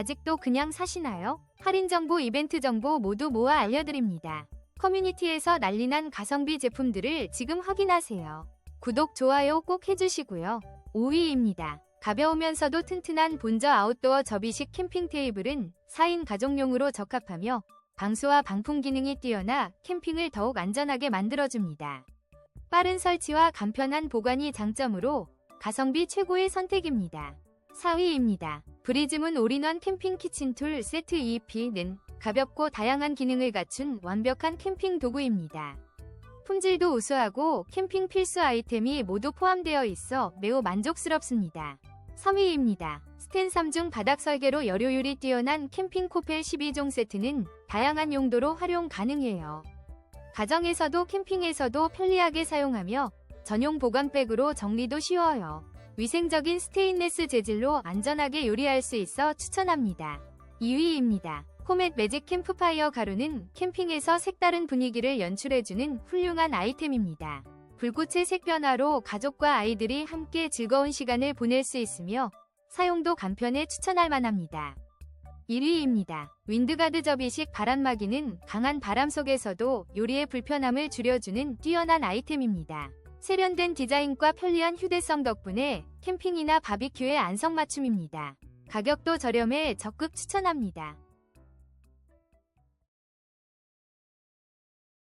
아직도 그냥 사시나요? 할인 정보, 이벤트 정보 모두 모아 알려드립니다. 커뮤니티에서 난리난 가성비 제품들을 지금 확인하세요. 구독, 좋아요 꼭 해주시고요. 5위입니다. 가벼우면서도 튼튼한 본저 아웃도어 접이식 캠핑 테이블은 4인 가족용으로 적합하며 방수와 방풍 기능이 뛰어나 캠핑을 더욱 안전하게 만들어줍니다. 빠른 설치와 간편한 보관이 장점으로 가성비 최고의 선택입니다. 4위입니다. 브리즈문 올인원 캠핑 키친 툴 세트 2P는 가볍고 다양한 기능을 갖춘 완벽한 캠핑 도구입니다. 품질도 우수하고 캠핑 필수 아이템이 모두 포함되어 있어 매우 만족스럽습니다. 3위입니다. 스텐 3중 바닥 설계로 여료율이 뛰어난 캠핑 코펠 12종 세트는 다양한 용도로 활용 가능해요. 가정에서도 캠핑에서도 편리하게 사용하며 전용 보관백으로 정리도 쉬워요. 위생적인 스테인레스 재질로 안전하게 요리할 수 있어 추천합니다. 2위입니다. 코멧 매직 캠프파이어 가루는 캠핑에서 색다른 분위기를 연출해주는 훌륭한 아이템입니다. 불꽃의 색 변화로 가족과 아이들이 함께 즐거운 시간을 보낼 수 있으며 사용도 간편해 추천할 만합니다. 1위입니다. 윈드가드 접이식 바람막이는 강한 바람 속에서도 요리의 불편함을 줄여주는 뛰어난 아이템입니다. 세련된 디자인과 편리한 휴대성 덕분에 캠핑이나 바비큐에 안성맞춤입니다. 가격도 저렴해 적극 추천합니다.